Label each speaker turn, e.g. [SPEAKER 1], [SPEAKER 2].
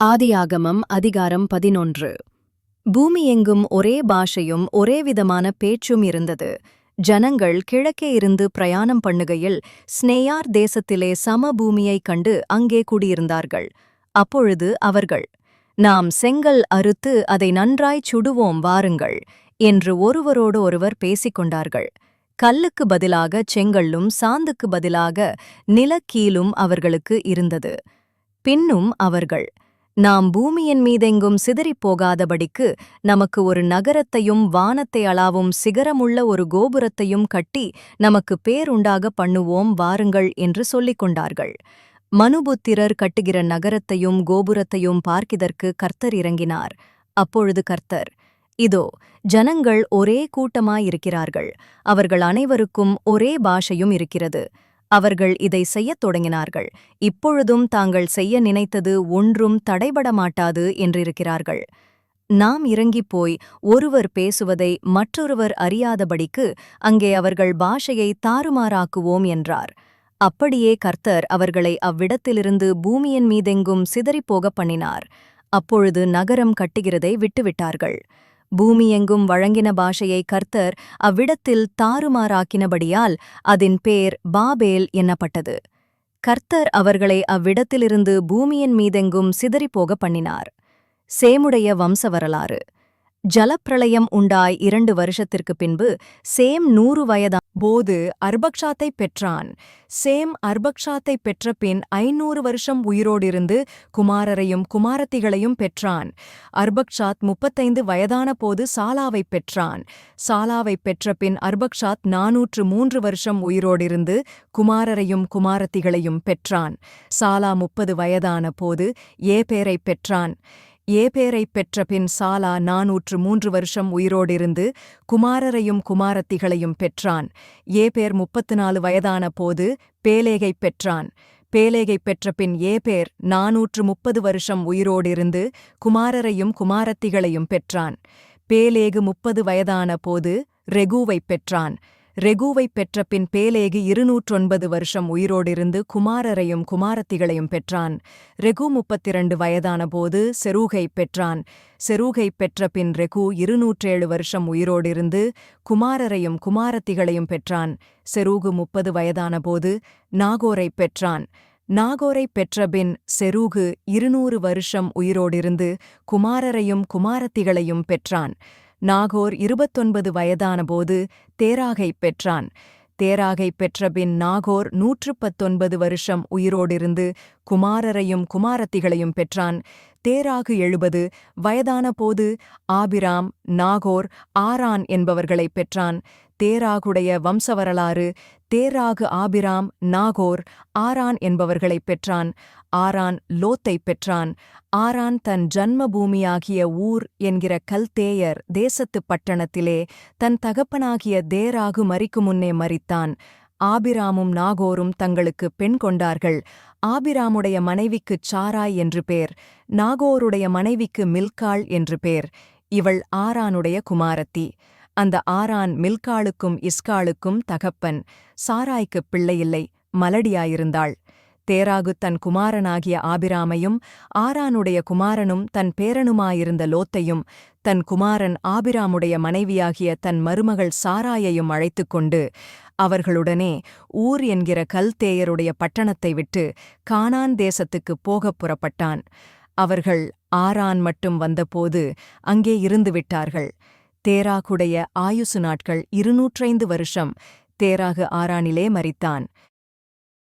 [SPEAKER 1] ஆதியாகமம் அதிகாரம் பதினொன்று. பூமி எங்கும் ஒரே பாஷையும் ஒரே விதமான பேச்சும் இருந்தது. ஜனங்கள் கிழக்கே இருந்து பிரயாணம் பண்ணுகையில் ஸ்னேயார் தேசத்திலே சம பூமியைக் கண்டு அங்கே குடியிருந்தார்கள். அப்பொழுது அவர்கள் நாம் செங்கல் அறுத்து அதை நன்றாய்ச் சுடுவோம் வாருங்கள் என்று ஒருவரோடு ஒருவர் பேசிக்கொண்டார்கள் கல்லுக்கு பதிலாக செங்கல்லும் சாந்துக்கு பதிலாக நிலக்கீலும் அவர்களுக்கு இருந்தது. பின்னும் அவர்கள் நாம் பூமியின் மீதெங்கும் சிதறிப் போகாதபடிக்கு நமக்கு ஒரு நகரத்தையும் வானத்தை அளாவும் சிகரமுள்ள ஒரு கோபுரத்தையும் கட்டி நமக்கு பேருண்டாக பண்ணுவோம் வாருங்கள் என்று சொல்லிக் கொண்டார்கள். மனுபுத்திரர் கட்டுகிற நகரத்தையும் கோபுரத்தையும் பார்க்கிதற்கு கர்த்தர் இறங்கினார். அப்பொழுது கர்த்தர் இதோ ஜனங்கள் ஒரே கூட்டமாயிருக்கிறார்கள். அவர்கள் அனைவருக்கும் ஒரே பாஷையும் இருக்கிறது. அவர்கள் இதை செய்யத் தொடங்கினார்கள். இப்பொழுதும் தாங்கள் செய்ய நினைத்தது ஒன்றும் தடைபட மாட்டாது என்றிருக்கிறார்கள். நாம் இறங்கிப் போய் ஒருவர் பேசுவதை மற்றொருவர் அறியாதபடிக்கு அங்கே அவர்கள் பாஷையை தாறுமாறாக்குவோம் என்றார். அப்படியே கர்த்தர் அவர்களை அவ்விடத்திலிருந்து பூமியின் மீதெங்கும் சிதறிப்போகப் பண்ணினார். அப்பொழுது நகரம் கட்டுகிறதை விட்டுவிட்டார்கள். பூமியெங்கும் வழங்கின பாஷையை கர்த்தர் அவ்விடத்தில் தாறுமாறாக்கினபடியால் அதன் பேர் பாபேல் எண்ணப்பட்டது கர்த்தர் அவர்களை அவ்விடத்திலிருந்து பூமியின் மீதெங்கும் சிதறிப்போக பண்ணினார். சேமுடைய வம்ச வரலாறு. ஜலப்பிரளயம் உண்டாய் இரண்டு வருஷத்திற்கு பின்பு சேம் நூறு வயதான் போது அர்பக்ஷாத்தைப் பெற்றான். சேம் அர்பக்ஷாத்தைப் பெற்ற பின் ஐநூறு வருஷம் உயிரோடிருந்து குமாரரையும் குமாரத்திகளையும் பெற்றான். அர்பக்ஷாத் முப்பத்தைந்து வயதான போது சாலாவைப் பெற்றான். சாலாவைப் பெற்ற பின் அர்பக்ஷாத் நாநூற்று மூன்று வருஷம் உயிரோடிருந்து குமாரரையும் குமாரத்திகளையும் பெற்றான். சாலா முப்பது வயதான போது ஏபேரைப் பெற்றான். ஏபேரைப் பெற்ற பின் சாலா நாநூற்று மூன்று வருஷம் உயிரோடிருந்து குமாரரையும் குமாரத்திகளையும் பெற்றான். ஏபேர் முப்பத்து நாலு வயதான போது பேலேகைப் பெற்றான். பேலேகைப் பெற்ற பின் ஏபேர் நாநூற்று முப்பது வருஷம் உயிரோடிருந்து குமாரரையும் குமாரத்திகளையும் பெற்றான். பேலேகு முப்பது வயதான போது ரெகூவைப் பெற்றான். ரெகுவைப் பெற்ற பின் பேலேகு இருநூற்றொன்பது வருஷம் உயிரோடிருந்து குமாரரையும் குமாரத்திகளையும் பெற்றான். ரெகு முப்பத்திரண்டு வயதான போது செரூகைப் பெற்றான். செரூகை பெற்ற பின் ரெகு இருநூற்றேழு வருஷம் உயிரோடிருந்து குமாரரையும் குமாரத்திகளையும் பெற்றான். செரூகு முப்பது வயதான போது நாகோரைப் பெற்றான். நாகோரைப் பெற்றபின் செரூகு இருநூறு வருஷம் உயிரோடிருந்து குமாரரையும் குமாரத்திகளையும் பெற்றான். நாகோர் இருபத்தொன்பது வயதானபோது தேராகைப் பெற்றான். தேராகை பெற்றபின் நாகோர் நூற்று பத்தொன்பது வருஷம் உயிரோடிருந்து குமாரரையும் குமாரத்திகளையும் பெற்றான். தேராகு எழுபது வயதான போது ஆபிராம் நாகோர் ஆரான் என்பவர்களைப் பெற்றான். தேராகுடைய வம்சவரலாறு தேராகு ஆபிராம் நாகோர் ஆரான் என்பவர்களைப் பெற்றான். ஆரான் லோத்தைப் பெற்றான். ஆரான் தன் ஜன்மபூமியாகிய ஊர் என்கிற கல்தேயர் தேசத்துப் பட்டணத்திலே தன் தகப்பனாகிய தேராகு மறிக்கு முன்னே மறித்தான். ஆபிராமும் நாகோரும் தங்களுக்கு பெண் கொண்டார்கள். ஆபிராமுடைய மனைவிக்குச் சாராய் என்று பேர் நாகோருடைய மனைவிக்கு மில்காள் என்று பேர். இவள் ஆரானுடைய குமாரத்தி. அந்த ஆரான் மில்காளுக்கும் இஸ்காளுக்கும் தகப்பன். சாராய்க்குப் பிள்ளையில்லை மலடியாயிருந்தாள். தேராகு தன் குமாரனாகிய ஆபிராமையும் ஆரானுடைய குமாரனும் தன் பேரனுமாயிருந்த லோத்தையும் தன் குமாரன் ஆபிராமுடைய மனைவியாகிய தன் மருமகள் சாராயையும் அழைத்துக் கொண்டு அவர்களுடனே ஊர் என்கிற கல்தேயருடைய பட்டணத்தை விட்டு கானான் தேசத்துக்குப் போகப் புறப்பட்டான். அவர்கள் ஆரான் மட்டும் வந்தபோது அங்கே இருந்து விட்டார்கள். தேராகுடைய ஆயுசு நாட்கள் இருநூற்றைந்து வருஷம். தேராகு ஆரானிலே மறித்தான்